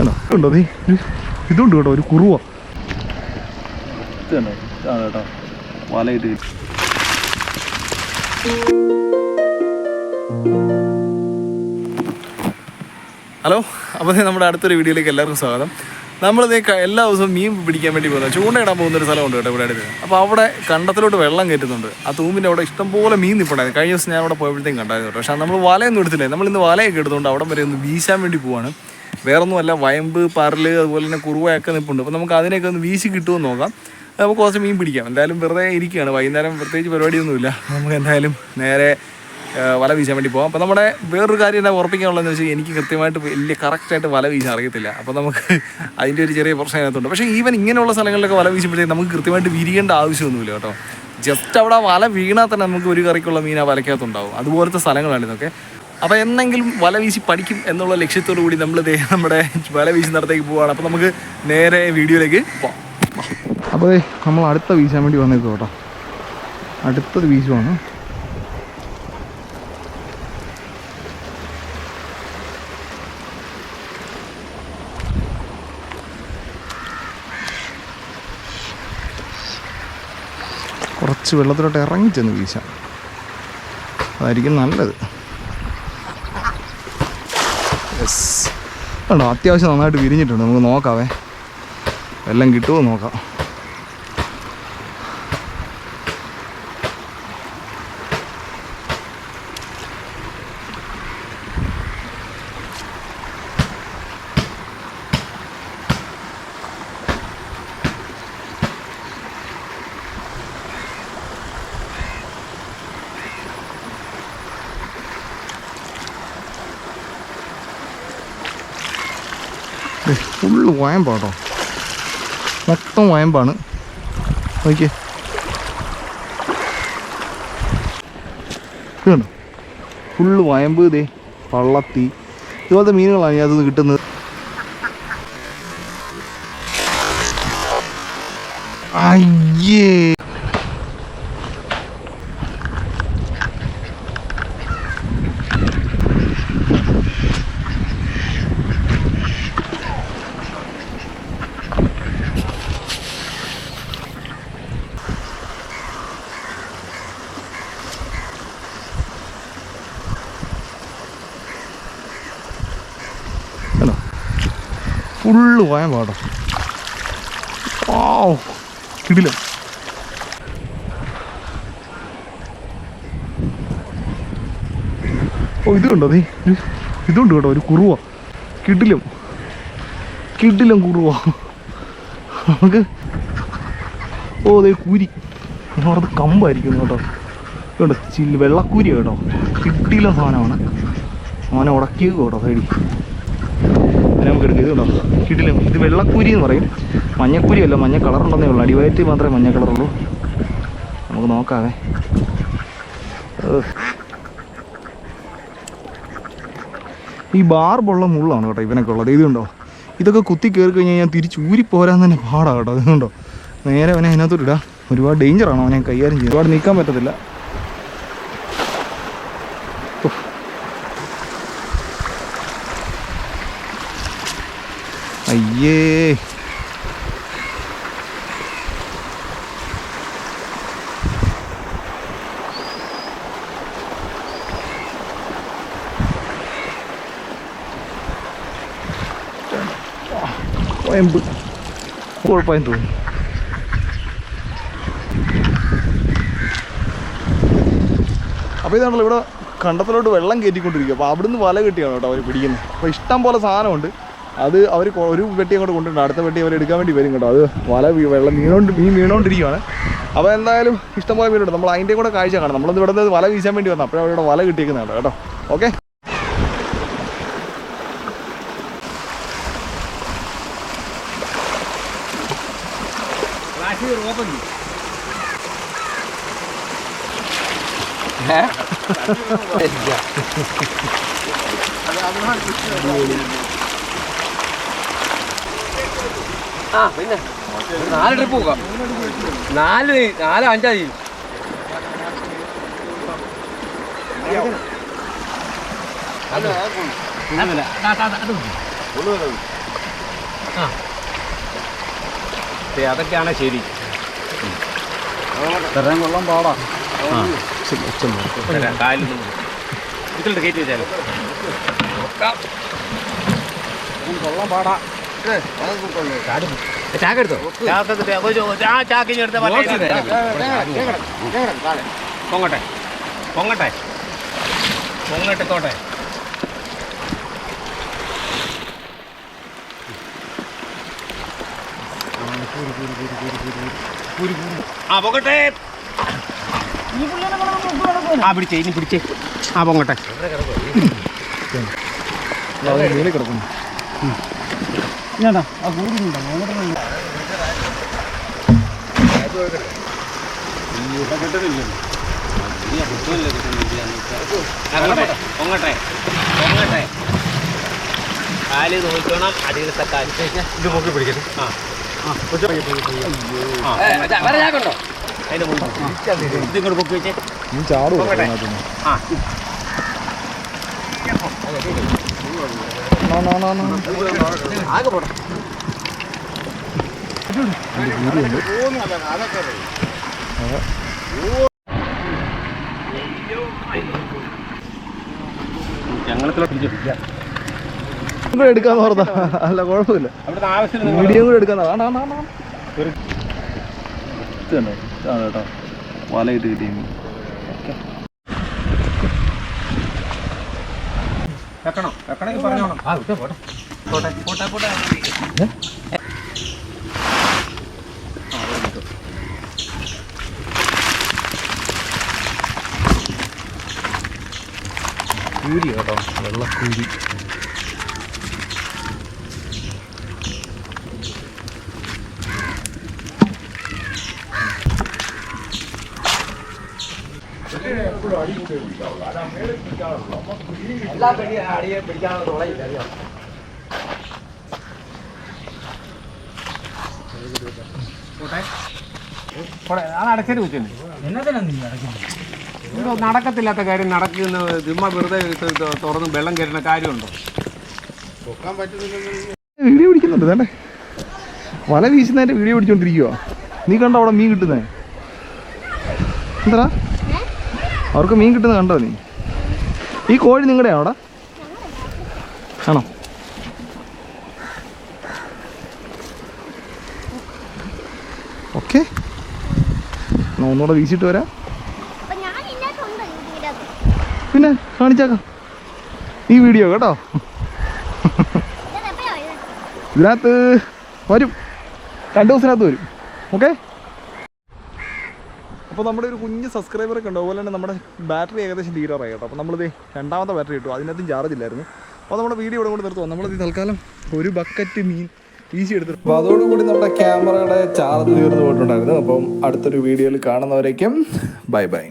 കണ്ടോ ഉണ്ടോ നീ? ഇതുണ്ട് കേട്ടോ ഒരു കുറുവ. കേട്ടോ വലയിട്ട് ഹലോ അപ്പോൾ നമ്മുടെ അടുത്തൊരു വീഡിയോയിലേക്ക് എല്ലാവർക്കും സ്വാഗതം. നമ്മളിത് എല്ലാ ദിവസവും മീൻ പിടിക്കാൻ വേണ്ടി പോകുന്നത് ചൂണ്ടയിടാൻ പോകുന്ന ഒരു സ്ഥലമുണ്ട് കേട്ടോ ഇവിടെ അടുത്ത്. അപ്പോൾ അവിടെ കണ്ടത്തിലോട്ട് വെള്ളം കയറ്റുന്നുണ്ട്. ആ തൂമ്പിന്റെ അവിടെ ഇഷ്ടംപോലെ മീൻ നിൽപ്പുണ്ടായിരുന്നു കഴിഞ്ഞ ദിവസം ഞാൻ അവിടെ പോയപ്പോഴത്തേക്കും കണ്ടായിരുന്നു കേട്ടോ. പക്ഷേ നമ്മൾ വലയൊന്നും എടുത്തില്ലേ. നമ്മൾ ഇന്ന് വലയൊക്കെ എടുത്തുകൊണ്ട് അവിടെ വരെ ഒന്ന് വീശാൻ വേണ്ടി പോവാണ്. വേറൊന്നുമല്ല വയമ്പ് പരൽ അതുപോലെ തന്നെ കുറുവയൊക്കെ നിൽപ്പുണ്ട് അപ്പോൾ നമുക്ക് അതിനെയൊക്കെ ഒന്ന് വീശി കിട്ടുമെന്ന് നോക്കാം. നമുക്ക് കുറച്ച് മീൻ പിടിക്കാം. എന്തായാലും വെറുതെ ഇരിക്കുകയാണ്. വൈകുന്നേരം പ്രത്യേകിച്ച് പരിപാടിയൊന്നുമില്ല. നമുക്ക് എന്തായാലും നേരെ വല വീശാൻ വേണ്ടി പോകാം അപ്പോൾ നമ്മുടെ വേറൊരു കാര്യം എന്താ ഉറപ്പിക്കാനുള്ളതെന്ന് വെച്ചാൽ എനിക്ക് കൃത്യമായിട്ട് വലിയ കറക്റ്റായിട്ട് വല വീശാൻ അറിയത്തില്ല. അപ്പോൾ നമുക്ക് അതിന്റെ ഒരു ചെറിയ പ്രശ്നം അതിനകത്തുണ്ട്. പക്ഷേ ഈവൻ ഇങ്ങനെയുള്ള സ്ഥലങ്ങളിലൊക്കെ വല വീശുമ്പോഴത്തേക്ക് നമുക്ക് കൃത്യമായിട്ട് വിരിയേണ്ട ആവശ്യമൊന്നുമില്ല കേട്ടോ. ജസ്റ്റ് അവിടെ വല വീണാൽ തന്നെ നമുക്ക് ഒരു കറിക്കുള്ള മീൻ ആ വലക്കകത്തുണ്ടാവും അതുപോലത്തെ സ്ഥലങ്ങളാണ് ഇതൊക്കെ. അപ്പോൾ എന്തെങ്കിലും വല വീശി പഠിക്കും എന്നുള്ള ലക്ഷ്യത്തോടു കൂടി നമ്മൾ നമ്മുടെ വല വീശി നടത്തേക്ക് പോവുകയാണ് അപ്പോൾ നമുക്ക് നേരെ വീഡിയോയിലേക്ക് പോവാം. അപ്പോൾ നമ്മൾ അടുത്ത വീശാൻ വേണ്ടി വന്നേക്കും കേട്ടോ. അടുത്തത് വീശുവാണ്. കുറച്ച് വെള്ളത്തിലോട്ട് ഇറങ്ങി ചെന്ന് വീശാം. അതായിരിക്കും നല്ലത്. യെസ് കണ്ടോ അത്യാവശ്യം നന്നായിട്ട് വിരിഞ്ഞിട്ടുണ്ട്. നമുക്ക് നോക്കാവേ. എല്ലാം കിട്ടുമോ നോക്കാം. ഫുള്ള് വയമ്പാട്ടോ. മൊത്തം വയമ്പാണ്. നോക്കിയേ. ഇത് കണ്ടോ ഫുള്ള് വയമ്പ് ഇതേ പള്ളത്തി. ഇതുപോലത്തെ മീനുകളാണ് ഞാൻ അതിൽ കിട്ടുന്നത്. അയ്യേ. ഫുള്ള് പോയാൻ പാടോ ഓ കിടിലം. ഓ ഇതുണ്ടോ നീ? ഇതുണ്ട് കേട്ടോ ഒരു കുറുവ. കിടിലും. കിടിലും കുറുവ. നമുക്ക് ഓ ദേ കൂരി. അവിടെ കമ്പായിരിക്കുന്നു കേട്ടോ. കേട്ടോ ചില്ല് വെള്ളക്കൂരി കേട്ടോ. കിട്ടിയില്ല സാധനമാണ്. അവനെ ഉടക്കിയത് കേട്ടോ സൈഡിൽ. നമുക്ക് എടുക്കാം ഇത് കേട്ടോ കിടിലം ഇത് വെള്ളക്കുരി എന്ന് പറയും. മഞ്ഞക്കുരി അല്ല മഞ്ഞ കളറുണ്ടെന്നേ ഉള്ളൂ. അടിവയറ്റ് മാത്രമേ മഞ്ഞ കളറുള്ളൂ നമുക്ക് നോക്കാവേ. ഈ ബാർബുള്ള മുള്ളാണ് കേട്ടോ ഇവനൊക്കെ ഉള്ളത്. ഇതുണ്ടോ ഇതൊക്കെ കുത്തി കയറി കഴിഞ്ഞ് കഴിഞ്ഞാൽ തിരിച്ച് ഊരി പോരാൻ തന്നെ പാടാണ് കേട്ടോ. അതുകൊണ്ടോ നേരെ അവനെ അതിനകത്തോട്ട് ഇടാം. ഒരുപാട് ഡേഞ്ചറാണ് അവനെ കൈകാര്യം ചെയ്യുന്നത് ഒരുപാട് നീക്കാൻ പറ്റത്തില്ല. അയ്യേ. കോയമ്പ്. കുഴപ്പമായും തോന്നുന്നു അപ്പോൾ ഇതാണല്ലോ ഇവിടെ കണ്ടത്തിലോട്ട് വെള്ളം കയറ്റിക്കൊണ്ടിരിക്കുക അപ്പോൾ അവിടുന്ന് വല കെട്ടിയാണ് കേട്ടോ അവർ പിടിക്കുന്നത് അപ്പോൾ ഇഷ്ടം പോലെ സാധനമുണ്ട്. അത് അവർ ഒരു വെട്ടി അങ്ങോട്ട് കൊണ്ടുണ്ട് അടുത്ത വെട്ടി അവർ എടുക്കാൻ വേണ്ടി വരും കേട്ടോ. അത് വല വീ- വെള്ളം വീണോണ്ട് മീൻ വീണോണ്ടിരിക്കുകയാണ് അപ്പോൾ എന്തായാലും ഇഷ്ടംപോലെ മീനുണ്ട് നമ്മൾ അതിന്റെ കൂടെ കാഴ്ച കാണാം നമ്മളൊന്ന് ഇവിടെ വല വീശാൻ വേണ്ടി വന്നു. അപ്പോഴാണ് ഇവിടെ വല കിട്ടിയേക്കുന്നത് കേട്ടോ. ഓക്കെ? ആ പിന്നെ. നാല് ട്രിപ്പ് പോകാം. നാല് നാല് അഞ്ചാ ദേ, അതൊക്കെയാണ് ശരി. തരാൻ കൊള്ളാൻ പാടാ. കാലിൽ കയറ്റി വെച്ചാലോ. കൊള്ളാൻ പാടാ. ചാക്കിഞ്ഞ് എടുത്ത പൊങ്ങട്ടെ പൊങ്ങട്ടെ പൊങ്ങട്ടെത്തോട്ടെ ആ പൊങ്ങട്ടെ. ആ പിടിച്ചേ ഇനി പിടിച്ചേ ആ പൊങ്ങട്ടെ കിടക്കുന്നു ഞാനാ ആ കൂടുതലുണ്ടോ പൊങ്ങട്ടെ പൊങ്ങട്ടെ പൊങ്ങട്ടെ. കാൽ നോക്കണം അടിയിലത്തെ കാൽ ഇത് നോക്കി പിടിക്കട്ടെ ആ. അതിന്റെ മുകളിൽ ഇതിങ്ങോട്ട് പൊക്കി വെച്ചേ. ചാടും? ആ. ആകെ പോട്ടെ. കൂടെ എടുക്കാന്ന് പറഞ്ഞ അല്ല കുഴപ്പമില്ല വീഡിയോ കൂടെ എടുക്കാന്ന് കേട്ടോ വലയിട്ട് കിട്ടിയ വെക്കണോ? വെക്കണമെങ്കിൽ പറഞ്ഞോണം. ആ വിട്ടോ പോട്ടെ. പോട്ടെ പോട്ടെ പോട്ടെ. കൂരി കേട്ടോ. വെള്ളക്കൂരി എല്ലാ അടിയെ പിടിക്കാനുള്ള തുളയില്ല അറിയാം അത് അടച്ചത് വെച്ചില്ലേ എന്തോ നടക്കത്തില്ലാത്ത കാര്യം നടക്കുന്ന ചുമ്മാ വെറുതെ തുറന്ന് വെള്ളം കയറുന്ന കാര്യമുണ്ടോ? വീഡിയോ പിടിക്കുന്നുണ്ട് വേണ്ടേ വല വീശുന്നതിന്റെ വീഡിയോ പിടിച്ചോണ്ടിരിക്കുവോ. നീ കണ്ടോ അവിടെ മീൻ കിട്ടുന്നേ? എന്താ അവർക്ക് മീൻ കിട്ടുന്ന കണ്ടോ നീ? ഈ കോഴി നിങ്ങളുടെ അവിടെ? ആണോ? ഓക്കെ. ഒന്നുകൂടെ വീശിട്ട് വരാം. പിന്നെ കാണിച്ചേക്കാം. ഈ വീഡിയോ കേട്ടോ. ഇതിനകത്ത് വരും. രണ്ടു ദിവസത്തിനകത്ത് വരും. ഓക്കെ? അപ്പോൾ നമ്മുടെ ഒരു കുഞ്ഞ് സബ്സ്ക്രൈബറൊക്കെ ഉണ്ട്. അതുപോലെ തന്നെ നമ്മുടെ ബാറ്ററി ഏകദേശം തീരാറായി കേട്ടോ. അപ്പോൾ നമ്മളിത് രണ്ടാമത്തെ ബാറ്ററി കിട്ടും അതിനകത്തും ചാർജ് ഇല്ലായിരുന്നു. അപ്പോൾ നമ്മുടെ വീഡിയോ ഇവിടെ കൊണ്ട് നിർത്തുക നമ്മളിത് തൽക്കാലം ഒരു ബക്കറ്റ് മീൻ ഈസി എടുത്തു അപ്പോൾ അതോടുകൂടി നമ്മുടെ ക്യാമറയുടെ ചാർജ് തീർന്നു പോയിട്ടുണ്ടായിരുന്നു. അപ്പം അടുത്തൊരു വീഡിയോയിൽ കാണുന്നവരേക്കും ബൈ ബൈ